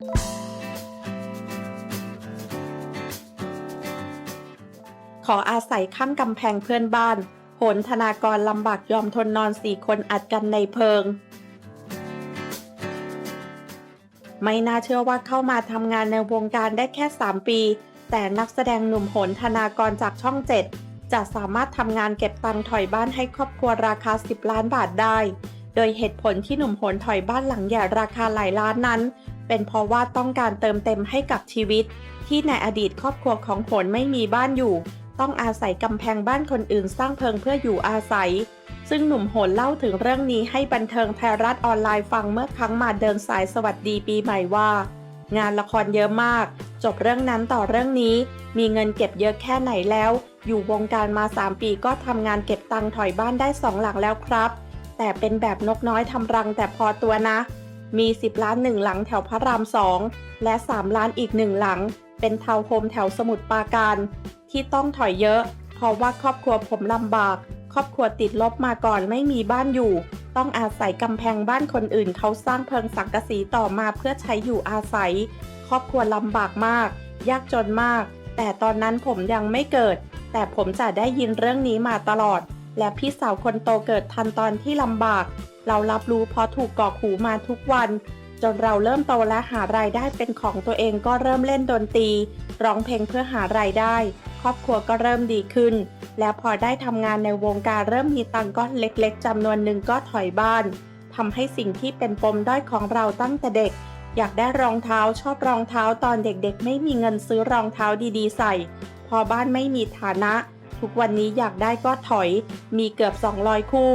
ขออาศัยข้างกำแพงเพื่อนบ้าน โหนธนากรลำบากยอมทนนอนสี่คนอัดกันในเพิง ไม่น่าเชื่อว่าเข้ามาทำงานในวงการได้แค่ 3 ปี แต่นักแสดงหนุ่มโหนธนากรจากช่อง 7 จะสามารถทำงานเก็บตังค์ถอยบ้านให้ครอบครัวราคา 10 ล้านบาทได้ โดยเหตุผลที่หนุ่มโหนถอยบ้านหลังใหญ่ราคาหลายล้านนั้น เป็นเพราะว่าต้องการเติมเต็มให้กับชีวิต ที่ในอดีตครอบครัวของโหนไม่มีบ้านอยู่ ต้องอาศัยกำแพงบ้านคนอื่นสร้างเพิงเพื่ออยู่อาศัย ซึ่งหนุ่มโหนเล่าถึงเรื่องนี้ให้บันเทิงไทยรัฐออนไลน์ฟังเมื่อครั้งมาเดินสายสวัสดีปีใหม่ว่า งานละครเยอะมาก จบเรื่องนั้นต่อเรื่องนี้ มีเงินเก็บเยอะแค่ไหนแล้ว อยู่วงการมา 3 ปีก็ทำงานเก็บตังค์ถอยบ้านได้สองหลังแล้วครับแต่เป็นแบบนกน้อยทำรังแต่พอตัวนะ มี 10 ล้านหนึ่งหลังแถวพระรามสองและ 3 ล้านอีกหนึ่งหลัง เป็นทาวน์โฮมแถวสมุทรปราการ ที่ต้องถอยเยอะ เพราะว่าครอบครัวผมลำบาก ครอบครัวติดลบมาก่อนไม่มีบ้านอยู่ ต้องอาศัยกำแพงบ้านคนอื่นเขาสร้างเพิงสังกะสีต่อมาเพื่อใช้อยู่อาศัย ครอบครัวลำบากมาก ยากจนมาก แต่ตอนนั้นผมยังไม่เกิด แต่ผมจะได้ยินเรื่องนี้มาตลอด และพี่สาวคนโตเกิดทันตอนที่ลำบาก เรารับรู้เพราะถูกกอกหูมาทุกวัน จนเราเริ่มโตและหารายได้เป็นของตัวเองก็เริ่มเล่นดนตรี ร้องเพลงเพื่อหารายได้ ครอบครัวก็เริ่มดีขึ้น แล้วพอได้ทำงานในวงการเริ่มมีตังค์ก้อนเล็กๆจำนวนหนึ่งก็ถอยบ้านทำให้สิ่งที่เป็นปมด้อยของเราตั้งแต่เด็ก อยากได้รองเท้าชอบรองเท้าตอนเด็กๆ ไม่มีเงินซื้อรองเท้าดีๆ ใส่ พอบ้านไม่มีฐานะ ทุกวันนี้อยากได้ก็ถอย มีเกือบ 200 คู่